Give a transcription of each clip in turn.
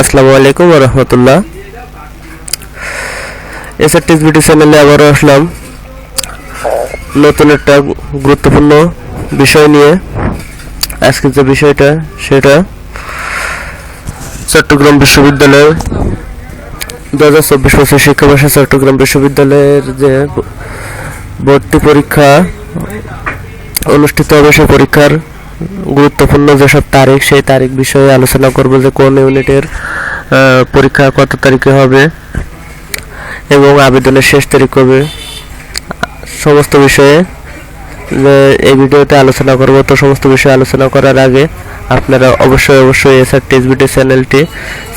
আসসালামু আলাইকুম রহমতুল্লাহ। এসআরটিস ভিডিও চ্যানেলে আবারও আসলাম। নতুন একটা গুরুত্বপূর্ণ বিষয় নিয়ে। আজকে যে বিষয়টা, সেটা চট্টগ্রাম বিশ্ববিদ্যালয়ের দু হাজার চব্বিশ বছর শিক্ষাবর্ষে চট্টগ্রাম বিশ্ববিদ্যালয়ের যে ভর্তি পরীক্ষা, অনুষ্ঠিত হবে সেই পরীক্ষার গুরুত্বপূর্ণ যেসব তারিখ, সেই তারিখ বিষয়ে আলোচনা করব যে কোন ইউনিটের পরীক্ষা কত তারিখে হবে এবং আবেদনের শেষ তারিখ হবে সমস্ত বিষয়ে এই ভিডিওতে আলোচনা করব, তো সমস্ত বিষয়ে আলোচনা করার আগে আপনারা অবশ্যই অবশ্যই এসআর টেসবিটি চ্যানেলটি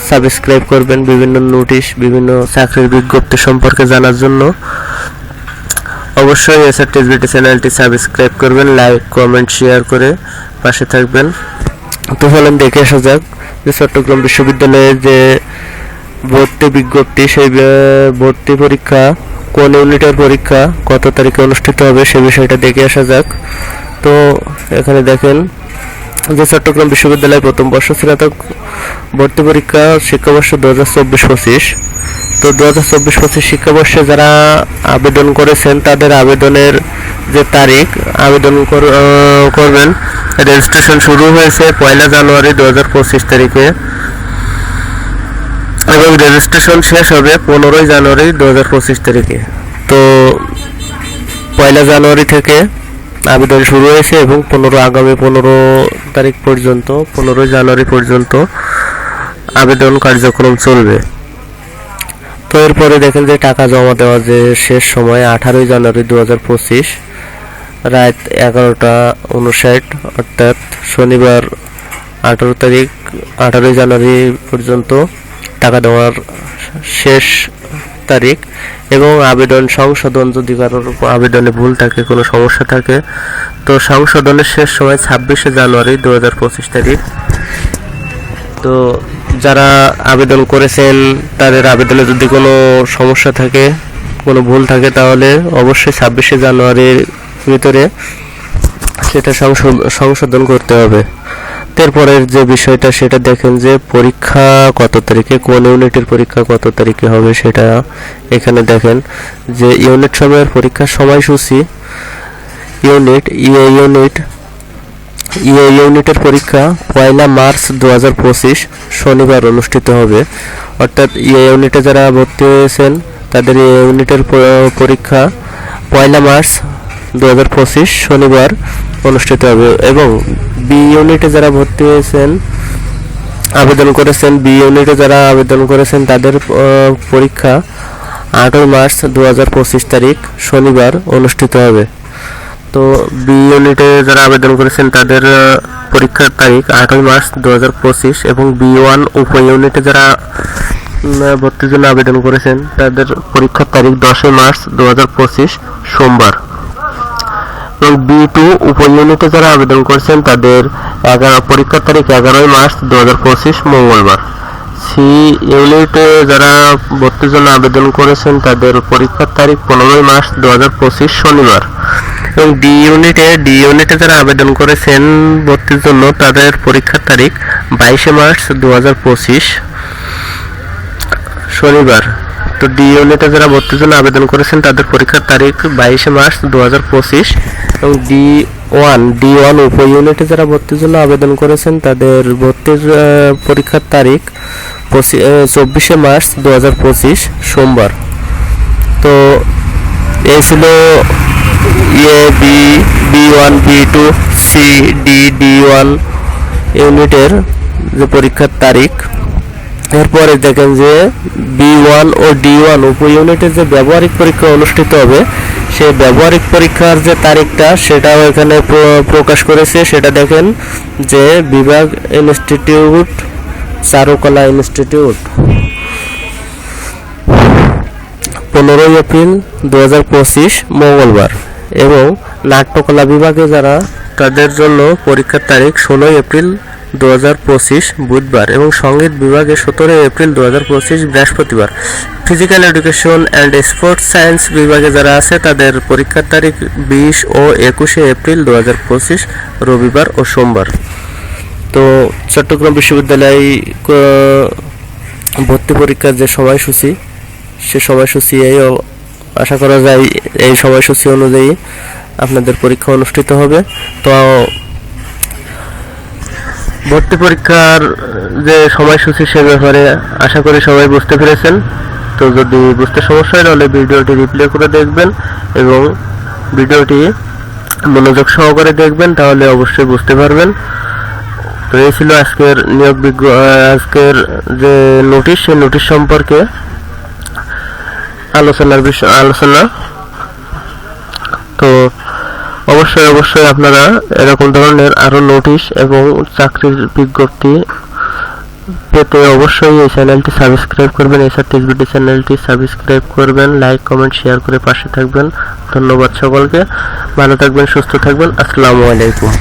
সাবস্ক্রাইব করবেন বিভিন্ন নোটিশ, বিভিন্ন চাকরির বিজ্ঞপ্তি সম্পর্কে জানার জন্য। অবশ্যই এসআর টেসবিটি চ্যানেলটি সাবস্ক্রাইব করবেন, লাইক, কমেন্ট, শেয়ার করে পাশে থাকবেন। তো চলেন দেখে আসা যাক যে চট্টগ্রাম বিশ্ববিদ্যালয়ের যে ভর্তি বিজ্ঞপ্তি, সেই ভর্তি পরীক্ষা, কোন ইউনিটের পরীক্ষা, কত তারিখে অনুষ্ঠিত হবে সে বিষয়টা দেখে আসা যাক। তো এখানে দেখেন যে চট্টগ্রাম বিশ্ববিদ্যালয় প্রথম বর্ষ স্নাতক ভর্তি পরীক্ষা শিক্ষাবর্ষ দু হাজার চব্বিশ পঁচিশ। তো দু হাজার চব্বিশ পঁচিশ শিক্ষাবর্ষে যারা আবেদন করেছেন, তাদের আবেদনের যে তারিখ, আবেদন কর- করবেন। রেজিস্ট্রেশন শুরু হয়েছে পয়লা জানুয়ারি দু হাজার পঁচিশ তারিখে। এবং রেজিস্ট্রেশন শেষ হবে পনেরোই জানুয়ারি দু হাজার পঁচিশ তারিখে। তো পয়লা জানুয়ারি থেকে আবেদন শুরু হয়েছে এবং পনেরো, আগামী পনেরো তারিখ পর্যন্ত, পনেরোই জানুয়ারি পর্যন্ত আবেদন কার্যক্রম চলবে। তো এরপরে দেখেন যে টাকা জমা দেওয়া যে শেষ সময়, আঠারোই জানুয়ারি দু হাজার পঁচিশ, রাত এগারোটা উনষাট অর্থাৎ শনিবার আঠারো তারিখ, আঠারোই জানুয়ারি পর্যন্ত টাকা দেওয়ার শেষ তারিখ এবং আবেদন সংশোধন যদি কারোর আবেদনে ভুল থাকে, কোনো সমস্যা থাকে, তো সংশোধনের শেষ সময় ছাব্বিশে জানুয়ারি দু হাজার পঁচিশ তারিখ। তো যারা আবেদন করেছেন, তাদের আবেদনে যদি কোনো সমস্যা থাকে, কোনো ভুল থাকে, তাহলে অবশ্যই ছাব্বিশে জানুয়ারির ভিতরে সেটা সংশোধন করতে হবে। এরপরের যে বিষয়টা, সেটা দেখেন যে পরীক্ষা কত তারিখে, কোন ইউনিটের পরীক্ষা কত তারিখে হবে, সেটা এখানে দেখেন যে ইউনিট সময়ের পরীক্ষার সময়সূচি, ইউনিট ইউনিট ইএ ইউনিটের পরীক্ষা পয়লা মার্চ দু হাজার পঁচিশ শনিবার অনুষ্ঠিত হবে। অর্থাৎ ইএ ইউনিটে যারা ভর্তি হয়েছেন, তাদের এই ইউনিটের পরীক্ষা পয়লা মার্চ দু হাজার পঁচিশ শনিবার অনুষ্ঠিত হবে এবং বি ইউনিটে যারা ভর্তি হয়েছেন, আবেদন করেছেন, বি ইউনিটে যারা আবেদন করেছেন, তাদের পরীক্ষা আটই মার্চ দু হাজার পঁচিশ তারিখ শনিবার অনুষ্ঠিত হবে। তো বি ইউনিটে যারা আবেদন করেছেন, তাদের পরীক্ষার তারিখ আটই মার্চ দু হাজার পঁচিশ এবং বি ওয়ান উপ ইউনিটে যারা ভর্তির জন্য আবেদন করেছেন, তাদের পরীক্ষার তারিখ দশই মার্চ দু হাজার পঁচিশ, সোমবার। এবং বি টু উপ ইউনিটে যারা আবেদন করেছেন, তাদের এগারো, পরীক্ষার তারিখ এগারোই মার্চ দু হাজার পঁচিশ, মঙ্গলবার। সি ইউনিটে যারা ভর্তির জন্য আবেদন করেছেন, তাদের পরীক্ষার তারিখ পনেরোই মার্চ দু হাজার পঁচিশ, শনিবার। এবং ডি ইউনিটে ডি ইউনিটে যারা আবেদন করেছেন ভর্তির জন্য তাদের পরীক্ষার তারিখ বাইশে মার্চ দু হাজার পঁচিশ, শনিবার। তো ডি ইউনিটে যারা ভর্তির জন্য আবেদন করেছেন তাদের পরীক্ষার তারিখ বাইশে মার্চ দু হাজার পঁচিশ এবং ডি ওয়ান ডি ওয়ান উপ ইউনিটে যারা ভর্তির জন্য আবেদন করেছেন তাদের ভর্তির পরীক্ষার তারিখ চব্বিশে মার্চ দু হাজার পঁচিশ, সোমবার। তো এই ছিল A B B one B two C D D one ইউনিটের যে পরীক্ষার তারিখ, এরপরে দেখেন যে বি ওয়ান ও ডি ওয়ান উপ ইউনিটের যে ব্যবহারিক পরীক্ষা অনুষ্ঠিত হবে, সেই ব্যবহারিক পরীক্ষার যে তারিখটা সেটাও এখানে প্র- প্রকাশ করেছে। সেটা দেখেন যে বিভাগ ইনস্টিটিউট, চারুকলা ইনস্টিটিউট। পনেরোই এপ্রিল দু হাজার পঁচিশ মঙ্গলবার। এবং নাট্যকলা বিভাগে যারা তাদের জন্য পরীক্ষার তারিখ ষোলোই এপ্রিল দু হাজার পঁচিশ বুধবার এবং সংগীত বিভাগে সতেরোই এপ্রিল দু হাজার পঁচিশ বৃহস্পতিবার। Physical education and sports science বিভাগে যারা আছে, তাদের পরীক্ষার তারিখ বিশ ও একুশে এপ্রিল দু হাজার পঁচিশ, রবিবার ও সোমবার। তো চট্টগ্রাম বিশ্ববিদ্যালয় ভর্তি পরীক্ষার যে সময়সূচি, সে সময়সূচি এই আশা করা যায় এই সময়সূচি অনুযায়ী আপনাদের পরীক্ষা অনুষ্ঠিত হবে। তো ভর্তি পরীক্ষার যে সময়সূচি সে ব্যাপারে আশা করি সবাই বুঝতে পেরেছেন। তো যদি বুঝতে সমস্যা হয়, তাহলে ভিডিওটি রিপ্লে করে দেখবেন এবং ভিডিওটি মনোযোগ সহকারে দেখবেন, তাহলে অবশ্যই বুঝতে পারবেন। তো এই ছিল আজকের নিয়োগ বিজ্ঞ আজকের যে নোটিশ সেই নোটিশ সম্পর্কে। আলোচনার বিষয়, আলোচনা। তো অবশ্যই অবশ্যই আপনারা এরকম ধরনের আরও নোটিশ এবং চাকরির বিজ্ঞপ্তি পেতে অবশ্যই এই চ্যানেলটি সাবস্ক্রাইব করবেন। এই সার্টিফিকেট চ্যানেলটি সাবস্ক্রাইব করবেন লাইক কমেন্ট শেয়ার করে পাশে থাকবেন। ধন্যবাদ সকলকে। ভালো থাকবেন, সুস্থ থাকবেন। আসসালামু আলাইকুম।